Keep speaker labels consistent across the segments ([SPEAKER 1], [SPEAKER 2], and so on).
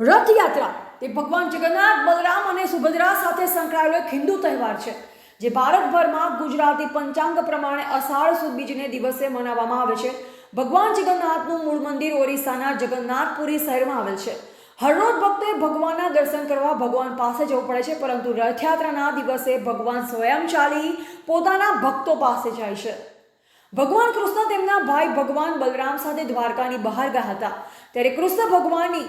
[SPEAKER 1] રથયાત્રા તે ભગવાન જગન્નાથ, બલરામ અને સુભદ્રા સાથે સંકળાયેલો એક હિન્દુ તહેવાર છે, જે ભારતભરમાં ગુજરાતી પંચાંગ પ્રમાણે અષાઢ સુદ બીજને દિવસે મનાવવામાં આવે છે. ભગવાન જગન્નાથનું મૂળ મંદિર ઓરિસ્સાના જગન્નાથપુરી શહેરમાં આવેલ છે. હરરોજ ભક્તોએ ભગવાનના દર્શન કરવા ભગવાન પાસે જવું પડે છે, પરંતુ રથયાત્રાના દિવસે ભગવાન સ્વયં ચાલી પોતાના ભક્તો પાસે જાય છે. ભગવાન કૃષ્ણ તેમના ભાઈ ભગવાન બલરામ સાથે દ્વારકાની બહાર ગયા હતા. ત્યારે કૃષ્ણ ભગવાનની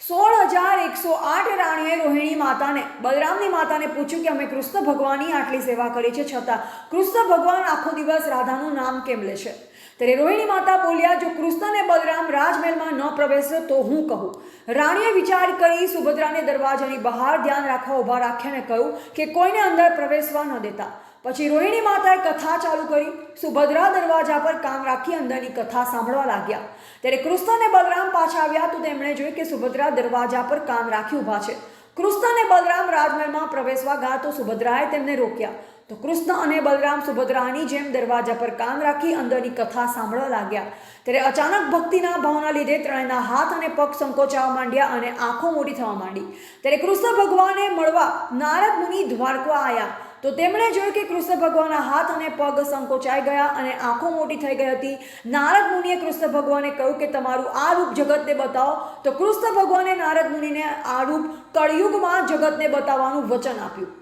[SPEAKER 1] સોળ હજાર એકસો આઠ રાણીએ રોહિણી માતાને, બલરામની માતાને પૂછ્યું કે અમે કૃષ્ણ ભગવાનની આટલી સેવા કરી છે છતાં કૃષ્ણ ભગવાન આખો દિવસ રાધાનું નામ કેમ લે છે? ત્યારે રોહિણી માતા બોલ્યા, જો કૃષ્ણ અને બલરામ રાજમહેલમાં ન પ્રવેશે તો હું કહું. રાણીએ વિચાર કરી સુભદ્રાને દરવાજાની બહાર ધ્યાન રાખવા ઊભા રાખ્યા અને કહ્યું કે કોઈને અંદર પ્રવેશવા ન દેતા. પછી રોહિણી માતાએ કથા ચાલુ કરી, સુભદ્રા દરવાજા પર કામ રાખી અંદરની કથા સાંભળવા લાગ્યા. ત્યારે કૃષ્ણ અને બલરામ પાછા આવ્યા તો તેમણે જોયું કે સુભદ્રા દરવાજા પર કામ રાખી ઊભા છે. કૃષ્ણ અને બલરામ રાજમહેલમાં પ્રવેશવા ગયા તો સુભદ્રાએ તેમને રોક્યા. તો કૃષ્ણ અને બલરામ સુભદ્રાની જેમ દરવાજા પર કામ રાખી અંદરની કથા સાંભળવા લાગ્યા. ત્યારે અચાનક ભક્તિના ભાવના લીધે ત્રણેયના હાથ અને પગ સંકોચાવા માંડ્યા અને આંખો મોટી થવા માંડી. ત્યારે કૃષ્ણ ભગવાને મળવા નારદ મુનિ દ્વારકા આવ્યા. તો તેમણે જોયું કે કૃષ્ણ ભગવાનના હાથ અને પગ સંકોચાઈ ગયા અને આંખો મોટી થઈ ગઈ હતી. નારદ મુનિએ કૃષ્ણ ભગવાને કહ્યું કે તમારું આ રૂપ જગતને બતાવો. તો કૃષ્ણ ભગવાને નારદ મુનિને આ રૂપ કળિયુગમાં જગતને બતાવવાનું વચન આપ્યું.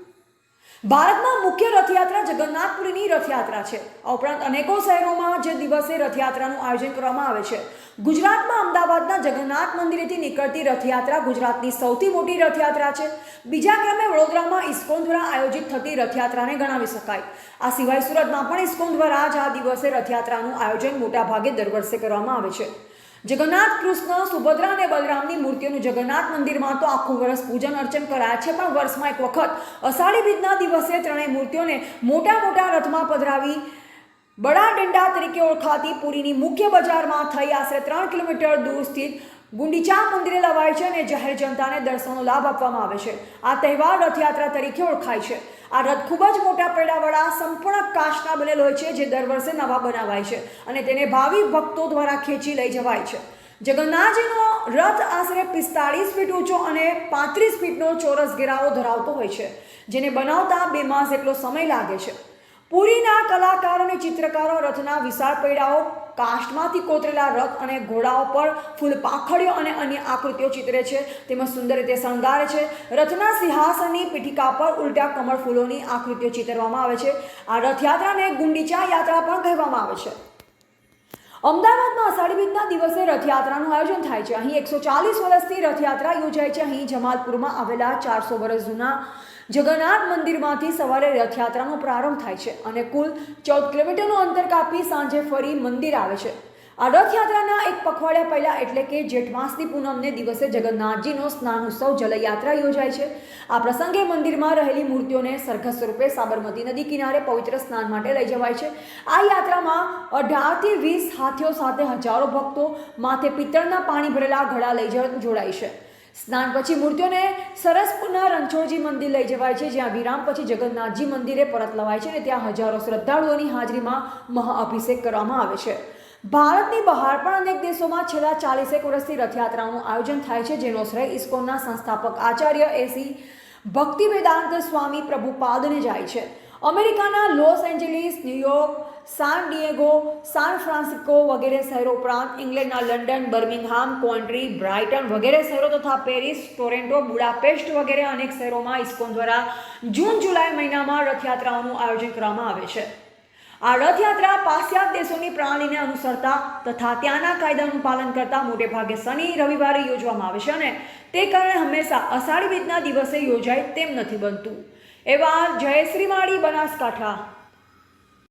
[SPEAKER 1] ભારતમાં મુખ્ય રથયાત્રા જગન્નાથપુરીની રથયાત્રા છે. આ ઉપરાંત અનેકો શહેરોમાં જે દિવસે રથયાત્રાનું આયોજન કરવામાં આવે છે. ગુજરાતમાં અમદાવાદના જગન્નાથ મંદિરેથી નીકળતી રથયાત્રા ગુજરાતની સૌથી મોટી રથયાત્રા છે. બીજા ક્રમે વડોદરામાં ઇસ્કોન દ્વારા આયોજિત થતી રથયાત્રાને ગણાવી શકાય. આ સિવાય સુરતમાં પણ ઇસ્કોન દ્વારા જ આ દિવસે રથયાત્રાનું આયોજન મોટાભાગે દર વર્ષે કરવામાં આવે છે. જગન્નાથ કૃષ્ણ, સુભદ્રા અને બલરામની મૂર્તિઓનું જગન્નાથ મંદિરમાં તો આખું વર્ષ પૂજન અર્ચન કરાય છે. પણ વર્ષમાં એક વખત અષાઢી બીજના દિવસે ત્રણેય મૂર્તિઓને મોટા મોટા રથમાં પધરાવી બડા ડંડા તરીકે ઓળખાતી પુરીની મુખ્ય બજારમાં થઈ. આશરે ત્રણ કિલોમીટર દૂર સ્થિત ગુંડીચા મંદિરે લવાય છે અને જાહેર જનતાને દર્શનનો લાભ આપવામાં આવે છે. આ તહેવાર રથયાત્રા તરીકે ઓળખાય છે. આ રથ ખૂબ જ મોટા પૈડાવાળા સંપૂર્ણ કાચના બનેલો હોય છે, જે દર વર્ષે નવા બનાવાય છે અને તેને ભાવિ ભક્તો દ્વારા ખેંચી લઈ જવાય છે. જગન્નાથજીનો રથ આશરે પિસ્તાળીસ ફીટ ઊંચો અને પાંત્રીસ ફીટનો ચોરસ ઘેરાવો ધરાવતો હોય છે, જેને બનાવતા બે માસ જેટલો સમય લાગે છે. પુરીના કલાકારો અને ચિત્રકારો રથના વિશાળ પૈડાઓ કાષ્ટમાંથી કોતરેલા રથ અને ઘોડાઓ પર ફૂલ પાંખડીઓ અને અન્ય આકૃતિઓ ચિતરે છે. તેમાં સુંદર રીતે શણગારે છે. રથના સિંહાસનની પીઠિકા પર ઉલટા કમળ ફૂલોની આકૃતિઓ ચિતરવામાં આવે છે. આ રથયાત્રાને ગુંડીચા યાત્રા પણ કહેવામાં આવે છે. અમદાવાદમાં અષાઢી બીજના દિવસે રથયાત્રાનું આયોજન થાય છે. અહીં એકસો ચાલીસ વર્ષથી રથયાત્રા યોજાય છે. અહીં જમાલપુરમાં આવેલા ચારસો વર્ષ જૂના જગન્નાથ મંદિરમાંથી સવારે રથયાત્રાનો પ્રારંભ થાય છે અને કુલ ચૌદ કિલોમીટરનું અંતર કાપી સાંજે ફરી મંદિર આવે છે. આ રથયાત્રાના એક પખવાડિયા પહેલાં એટલે કે જેઠમાસની પૂનમને દિવસે જગન્નાથજીનો સ્નાન ઉત્સવ જલયાત્રા યોજાય છે. આ પ્રસંગે મંદિરમાં રહેલી મૂર્તિઓને સરઘસ સ્વરૂપે સાબરમતી નદી કિનારે પવિત્ર સ્નાન માટે લઈ જવાય છે. આ યાત્રામાં અઢારથી વીસ હાથીઓ સાથે હજારો ભક્તો માથે પિત્તળના પાણી ભરેલા ઘડા લઈ જોડાય છે. સ્નાન પછી મૂર્તિઓને સરસપુરના રણછોડજી મંદિર લઈ જવાય છે, જ્યાં વિરામ પછી જગન્નાથજી મંદિરે પરત લવાય છે અને ત્યાં હજારો શ્રદ્ધાળુઓની હાજરીમાં મહાઅભિષેક કરવામાં આવે છે. ભારતની બહાર પણ અનેક દેશોમાં છેલ્લા ચાલીસેક વર્ષથી રથયાત્રાનું આયોજન થાય છે, જેનો શ્રેય ઇસ્કોનના સંસ્થાપક આચાર્ય એસી ભક્તિ વેદાંત સ્વામી પ્રભુપાદને જાય છે. અમેરિકાના Los Angeles, New York, San Diego, San Francisco વગેરે શહેરો ઉપરાંત ઇંગ્લેન્ડના લંડન, બર્મિંગહામ, કોન્ટ્રી, બ્રાઇટન વગેરે શહેરો તથા પેરિસ, ટોરેન્ટો, બુડાપેસ્ટ વગેરે અનેક શહેરોમાં ઇસ્કોન દ્વારા જૂન, જુલાઈ મહિનામાં રથયાત્રાઓનું આયોજન કરવામાં આવે છે. આ રથયાત્રા પાશ્ચાત્ય દેશોની પ્રણાલીને અનુસરતા તથા ત્યાંના કાયદાનું પાલન કરતા મોટે ભાગે શનિ, રવિવારે યોજવામાં આવે છે અને તે કારણે હંમેશા અષાઢી બીજના દિવસે યોજાય તેમ નથી બનતું. એવા જયશ્રીવાડી બનાસકાંઠા